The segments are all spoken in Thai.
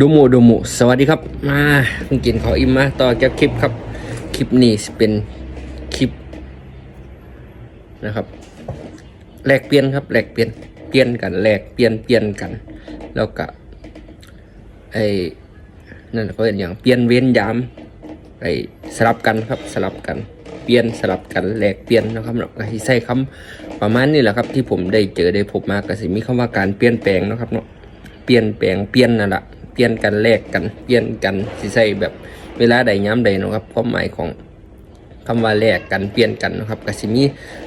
ดูโมดูโมสวัสดีครับ มาเพิ่งกินขออิ่มมาต่อจากคลิปครับ คลิปนี้เป็นคลิปนะครับแลกเปลี่ยนครับแลกเปลี่ยนเปลี่ยนกันแลกเปลี่ยนเปลี่ยนกัน แล้วก็ไอ้นั่นเขาเรียกอย่างเปลี่ยนเว้นยามไอ้สลับกันครับสลับกันเปลี่ยนสลับกันแลกเปลี่ยนนะครับเนาะก็สิใช้คำประมาณนี้แหละครับ ที่ผมได้เจอได้พบมาก็สิมีคำว่าการเปลี่ยนแปลงนะครับเนาะเปลี่ยนแปลงเปลี่ยนนั่นแหละ ปลี่ยนกันแลกกันเปลี่ยนกันสิใส่แบบเวลาใดย้ำใดนะครับความหมายของคำว่าแลกกันเปลี่ยนกันนะครับกสิมี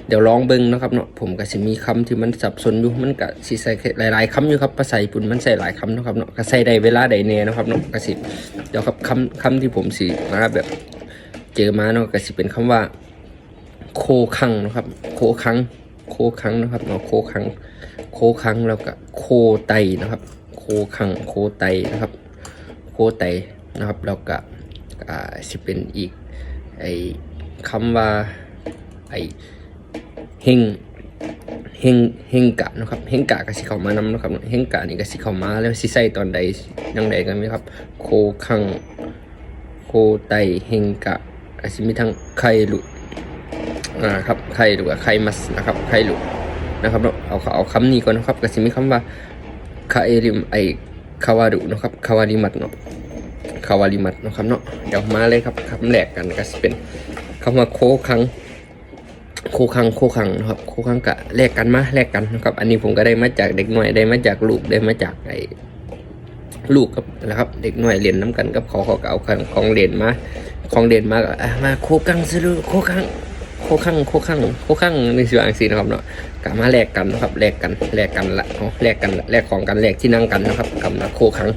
เดี๋ยวลองเบิ่งนะครับเนาะผมกสิมีคำที่มันสับสนอยู่มันก็สิใส่หลาย ๆคำอยู่ครับภาษาญี่ปุ่นมันใส่หลายคำนะครับเนาะก็ใส่ได้เวลาใดแน่นะครับเนาะกสิเดี๋ยวครับคำคำที่ผมสิมาแบบเจอมาเนาะกสิเป็นคำว่า โคคังนะครับ โคคังโคคังนะครับเนาะโคคัง โคคังแล้วก็โคไตนะครับ โคคังโคไตนะครับ โคไตนะครับแล้วก็อ่าสิเป็นอีกไอ้คำว่าไอ้เฮงเฮงเฮงกะนะครับเฮงกะก็สิเข้ามานำนะครับเฮงกะนี่ก็สิเข้ามาแล้วสิใส่ตอนใดยังใดกันไหมครับ โคคังโคไตเฮงกะอาจสิมีทั้งไคลุอ่าครับไข่หรือว่าไข่มัสนะครับไข่หลุนะครับเนาเอาเอาคำนี้ก่อนนะครับก็สิมีคำว่า คาเอริมไอคาวารุนะครับคาวาริมัตเนาะคาวาริมัตเนาะครับเนาะเดี๋ยวมาเลยครับคำแรกกันก็สิเป็นคำว่าโคคังโคคังโคคังนะครับโคคังกะแลกกันมาแลกกันนะครับ อันนี้ผมก็ได้มาจากเด็กหน่อยได้มาจากลูกได้มาจากไอลูกครับนะครับ เด็กหน่อยเรียนน้ำกันกับเขาเขาก็เอาของเรียนมาของเรียนมาก็อะมาโคกังซื้อโคคัง คข้างโคข้างโคข้างในส่วนสีนะครับเนาะกลับมาแลกกันนะครับแลกกันแลกกันละแลกกันแลกของกันแลกที่นั่งกันนะครับคำว่าโคข้าง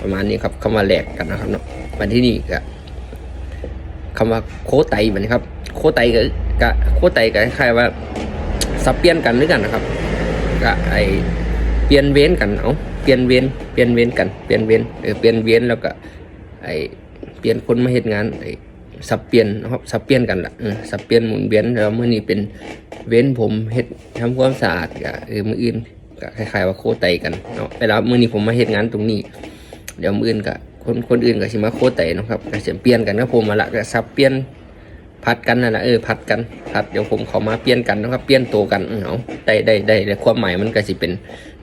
ประมาณนี้ครับคำว่าแลกกันนะครับเนาะมาที่นี่ก็คำว่าโคไตแบบนี้ครับ โคไตก็กะโคไตก็คล้ายว่าสับเปลี่ยนกันหรือกันนะครับก็ไอเปลี่ยนเว้นกันเอาเปลี่ยนเว้นเปลี่ยนเว้นกันเปลี่ยนเว้นเออเปลี่ยนเว้นแล้วก็ไอเปลี่ยนคนมาเฮ็ดงานไอ สับเปลี่ยนนะครับสับเปลี่ยนกันละเออสับเปลี่ยนหมุนเวียนแล้วเมื่อนี้เป็นเว้นผมเฮ็ดทำความสะอาดกับเออมืออื่นก็คล้ายๆว่าโคไตกันเนาะเวลามื่อนี้ผมมาเฮ็ดงานตรงนี้ เดี๋ยวมืออื่นก็คนคนอื่นก็สิมาโคไตนะครับก็จะเปลี่ยนกันกับผมมาละก็สับเปลี่ยนผัดกันนั่นแหละเออผัดกันผัดเดี๋ยวผมเขามาเปลี่ยนกันนะครับเปลี่ยนตัวกันเออเอาได้ได้ได้ได้ความหมายมันก็สิเป็น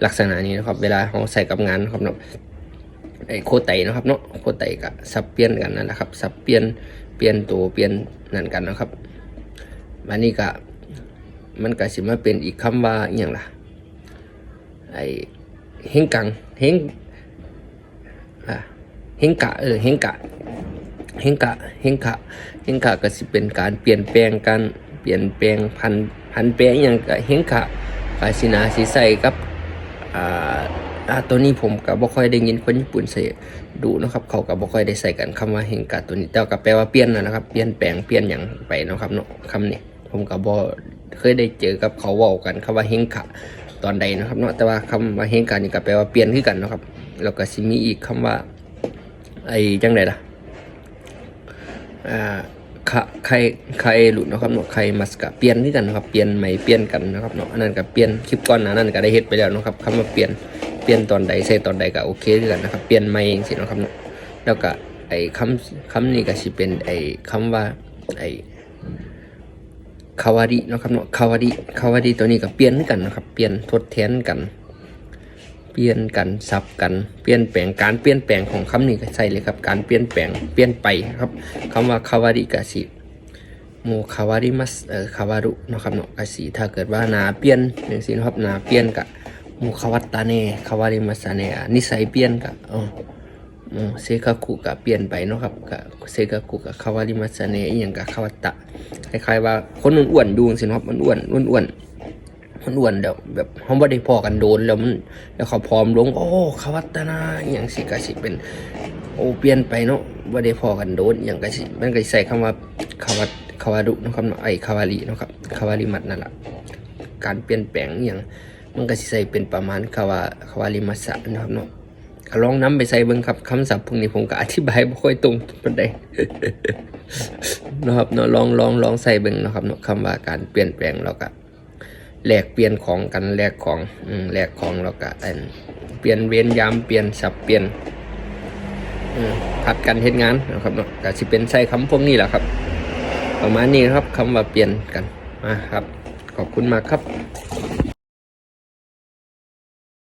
ลักษณะนี้นะครับ เวลาเขาใส่กับงานครับเนาะ ไอ้โคไตนะครับเนาะโคไตกับสับเปลี่ยนกันนั่นแหละครับ สับเปลี่ยนเปลี่ยนตัวเปลี่ยนนั่นกันนะครับวันนี้ก็มันก็สิมาเป็นอีกคำว่าอย่างล่ะไอเฮงกังเฮงอะเฮงกะเออเฮงกะเฮงกะเฮงกะเฮงกะก็สิเป็นการเปลี่ยนแปลงการเปลี่ยนแปลงพันพันแปลงอย่างกับเฮงกะกาสินาสิใส่กับอ่า อ่าตัวนี้ผมก็บ่ค่อยได้ยินคนญี่ปุ่นใส่ดูนะครับ เขาก็บ่ค่อยได้ใส่กันคำว่าเฮงกะตัวนี้แต่ก็แปลว่าเปลี่ยนนะครับเปลี่ยนแปลงเปลี่ยนอย่างไปนะครับเนาะคำนี้ผมก็บ่เคยได้เจอกับเขาเว้ากันคำว่าเฮงกะตอนใดนะครับเนาะแต่ว่าคำว่าเฮงกะนี่ก็แปลว่าเปลี่ยนคือกันนะครับแล้วก็สิมีอีกคำว่า ไอ้จังไดล่ะอ่าคะไข่ไข่หลุดนะครับเนาะไข่มัสกะเปลี่ยนคือกันนะครับเปลี่ยนใหม่เปลี่ยนกันนะครับเนาะอันนั้นก็เปลี่ยนคลิปก่อนหน้านั้นก็ได้เฮ็ดไปแล้วนะครับคำว่าเปลี่ยน เปลี่ยนตอนใดใส่ตอนใดก็โอเคด้วยกันนะครับ เปลี่ยนใหม่สิเนาะครับเนาะแล้วก็ไอ้คำคำนี้ก็สิเป็นไอ้คำว่าไอ้คาวารินะครับเนาะคาวาริคาวาริตัวนี้ก็เปลี่ยนกันนะครับ เปลี่ยนทดแทนกัน เปลี่ยนกันสับกัน เปลี่ยนแปลงการเปลี่ยนแปลงของคำนี้ก็ใช่เลยครับ การเปลี่ยนแปลงเปลี่ยนไปครับคำว่าคาวาริก็สิโมคาวาริมัสเอ่อคาวารุนะครับเนาะก็สิถ้าเกิดว่านาเปลี่ยนอย่างสินะครับนาเปลี่ยนก็ มูคาวัตตาเน่คาวาริมาสาเน่อะนิสัยเปลี่ยนกะอ๋ออืมเซกาคุกะเปลี่ยนไปเนาะครับกะเซกาคุกะคาวาริมาสาเน่อีหยังกะคาวาตะคล้ายๆว่าคนอ้วนๆดูสินะครับมันอ้วนอ้วนมันอ้วนเดี๋ยวแบบเขาบ่ได้พอกันโดนแล้วมันแล้วเขาพร้อมลงโอ้คาวัตตานาอย่างสิกะสิเป็นโอเปลี่ยนไปเนาะบ่ได้พอกันโดนอย่างกะสิมันก็ใส่คำว่าคาวัตคาวารุนะครับไอ้คาวารินะครับคาวาริมัดนั่นแหละการเปลี่ยนแปลงอย่าง มันก็สิใส่เป็นประมาณคำว่าคำว่าลิมัสะนะครับเนาะก็ลองนํไปใส่เบิ่งครับคำศัพท์พวกนี้ผมก็อธิบายบ่ค่อยตรงปานใดนะครับเนาะลองลองลองใส่เบิ่งนะครับเนาะคำว่าการเปลี่ยนแปลงแล้วก็แลกเปลี่ยนของกันแลกของอืมแลกของแล้วก็อันเปลี่ยนเวรยนยามเปลี่ยนสับเปลี่ยนเออผัดกันเฮ็ดงานนะครับเนาะก็สิเป็นใช้คำพวกนี้แหละครับ ประมาณนี้ครับคำว่าเปลี่ยนกันมาครับ ขอบคุณมากครับ